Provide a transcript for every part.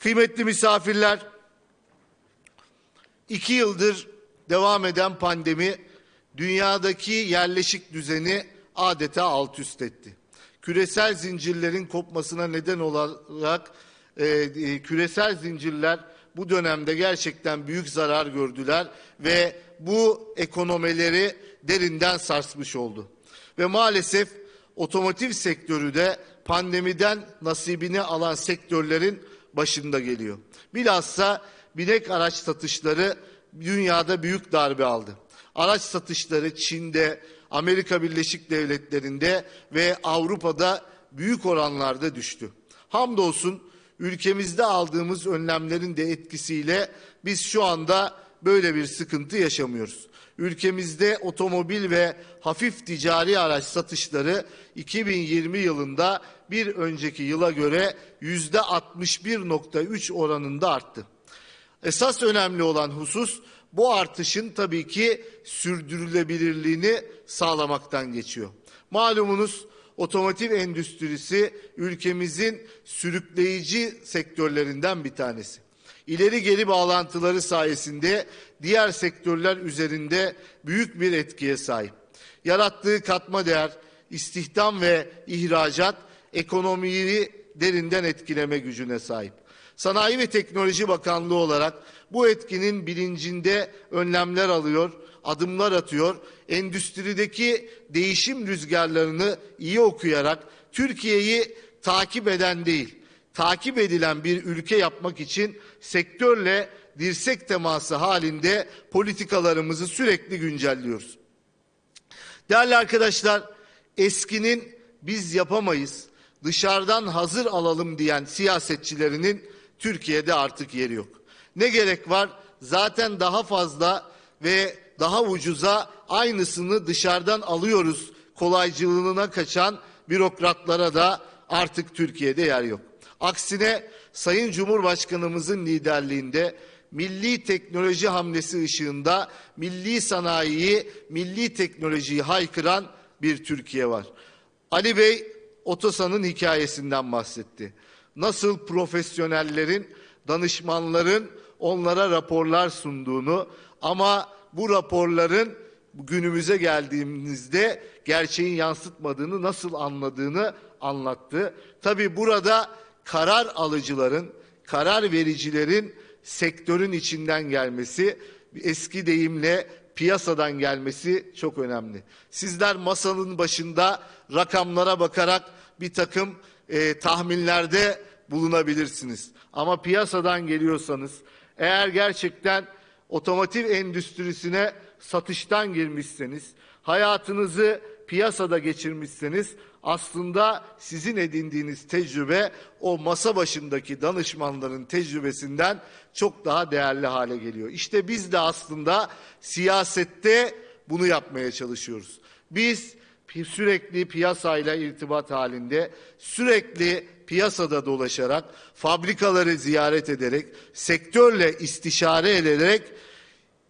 Kıymetli misafirler, iki yıldır devam eden pandemi dünyadaki yerleşik düzeni adeta alt üst etti. Küresel zincirlerin kopmasına neden olarak e, e, küresel zincirler bu dönemde gerçekten büyük zarar gördüler ve bu ekonomileri derinden sarsmış oldu. Ve maalesef otomotiv sektörü de pandemiden nasibini alan sektörlerin başında geliyor. Bilhassa binek araç satışları dünyada büyük darbe aldı. Araç satışları Çin'de, Amerika Birleşik Devletleri'nde ve Avrupa'da büyük oranlarda düştü. Hamdolsun ülkemizde aldığımız önlemlerin de etkisiyle biz şu anda böyle bir sıkıntı yaşamıyoruz. Ülkemizde otomobil ve hafif ticari araç satışları 2020 yılında bir önceki yıla göre yüzde 61.3 oranında arttı. Esas önemli olan husus bu artışın tabii ki sürdürülebilirliğini sağlamaktan geçiyor. Malumunuz otomotiv endüstrisi ülkemizin sürükleyici sektörlerinden bir tanesi. İleri geri bağlantıları sayesinde diğer sektörler üzerinde büyük bir etkiye sahip. Yarattığı katma değer, istihdam ve ihracat ekonomiyi derinden etkileme gücüne sahip. Sanayi ve Teknoloji Bakanlığı olarak bu etkinin bilincinde önlemler alıyor, adımlar atıyor. Endüstrideki değişim rüzgarlarını iyi okuyarak Türkiye'yi takip eden değil, takip edilen bir ülke yapmak için sektörle dirsek teması halinde politikalarımızı sürekli güncelliyoruz. Değerli arkadaşlar, eskinin biz yapamayız, dışarıdan hazır alalım diyen siyasetçilerinin Türkiye'de artık yeri yok. Ne gerek var? Zaten daha fazla ve daha ucuza aynısını dışarıdan alıyoruz kolaycılığına kaçan bürokratlara da artık Türkiye'de yer yok. Aksine Sayın Cumhurbaşkanımızın liderliğinde milli teknoloji hamlesi ışığında milli sanayiyi, milli teknolojiyi haykıran bir Türkiye var. Ali Bey Otosan'ın hikayesinden bahsetti. Nasıl profesyonellerin, danışmanların onlara raporlar sunduğunu ama bu raporların günümüze geldiğimizde gerçeğin yansıtmadığını nasıl anladığını anlattı. Tabi burada karar alıcıların, karar vericilerin sektörün içinden gelmesi, eski deyimle piyasadan gelmesi çok önemli. Sizler masanın başında rakamlara bakarak bir takım e, tahminlerde bulunabilirsiniz. Ama piyasadan geliyorsanız, eğer gerçekten otomotiv endüstrisine satıştan girmişseniz, hayatınızı piyasada geçirmişseniz aslında sizin edindiğiniz tecrübe o masa başındaki danışmanların tecrübesinden çok daha değerli hale geliyor. İşte biz de aslında siyasette bunu yapmaya çalışıyoruz. Biz sürekli piyasayla irtibat halinde, sürekli piyasada dolaşarak, fabrikaları ziyaret ederek, sektörle istişare ederek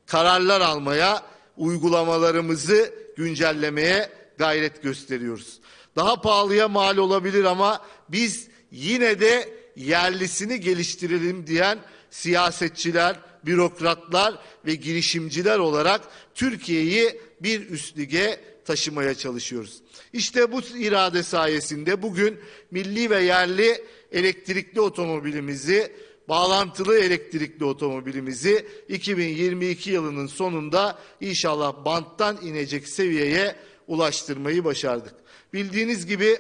kararlar almaya, uygulamalarımızı güncellemeye gayret gösteriyoruz. Daha pahalıya mal olabilir ama biz yine de yerlisini geliştirelim diyen siyasetçiler, bürokratlar ve girişimciler olarak Türkiye'yi bir üst lige taşımaya çalışıyoruz. İşte bu irade sayesinde bugün milli ve yerli elektrikli otomobilimizi bağlantılı elektrikli otomobilimizi 2022 yılının sonunda inşallah banttan inecek seviyeye ulaştırmayı başardık. Bildiğiniz gibi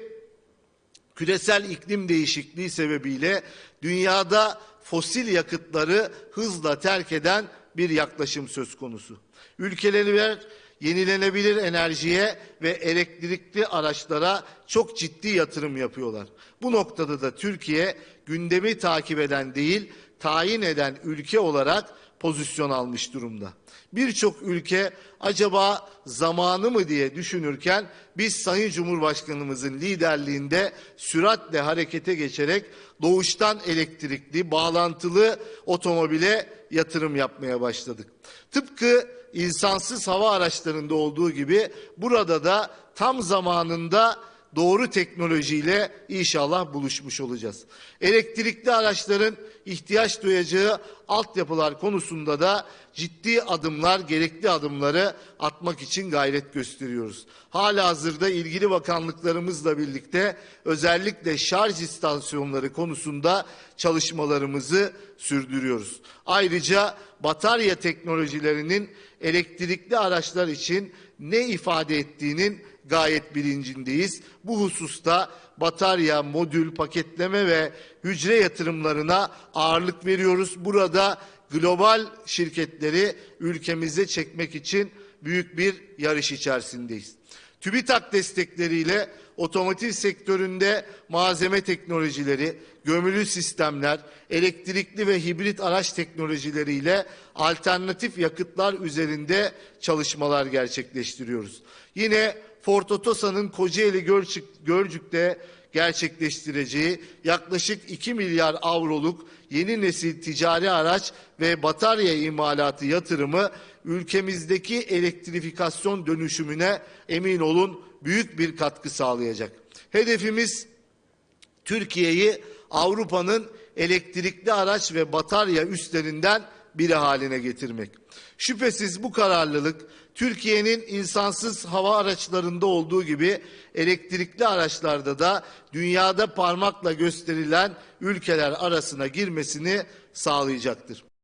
küresel iklim değişikliği sebebiyle dünyada fosil yakıtları hızla terk eden bir yaklaşım söz konusu. Ülkeler yenilenebilir enerjiye ve elektrikli araçlara çok ciddi yatırım yapıyorlar. Bu noktada da Türkiye gündemi takip eden değil, tayin eden ülke olarak pozisyon almış durumda. Birçok ülke acaba zamanı mı diye düşünürken biz Sayın Cumhurbaşkanımızın liderliğinde süratle harekete geçerek doğuştan elektrikli, bağlantılı otomobile yatırım yapmaya başladık. Tıpkı insansız hava araçlarında olduğu gibi burada da tam zamanında doğru teknolojiyle inşallah buluşmuş olacağız. Elektrikli araçların ihtiyaç duyacağı altyapılar konusunda da ciddi adımlar, gerekli adımları atmak için gayret gösteriyoruz. Hala hazırda ilgili bakanlıklarımızla birlikte özellikle şarj istasyonları konusunda çalışmalarımızı sürdürüyoruz. Ayrıca batarya teknolojilerinin elektrikli araçlar için ne ifade ettiğinin gayet bilincindeyiz. Bu hususta batarya, modül, paketleme ve hücre yatırımlarına ağırlık veriyoruz. Burada global şirketleri ülkemize çekmek için büyük bir yarış içerisindeyiz. TÜBİTAK destekleriyle otomotiv sektöründe malzeme teknolojileri, gömülü sistemler, elektrikli ve hibrit araç teknolojileriyle alternatif yakıtlar üzerinde çalışmalar gerçekleştiriyoruz. Yine Ford Otosan'ın Kocaeli Gölcük, Gölcük'te gerçekleştireceği yaklaşık 2 milyar avroluk yeni nesil ticari araç ve batarya imalatı yatırımı ülkemizdeki elektrifikasyon dönüşümüne emin olun büyük bir katkı sağlayacak. Hedefimiz Türkiye'yi Avrupa'nın elektrikli araç ve batarya üstlerinden biri haline getirmek. Şüphesiz bu kararlılık Türkiye'nin insansız hava araçlarında olduğu gibi elektrikli araçlarda da dünyada parmakla gösterilen ülkeler arasına girmesini sağlayacaktır.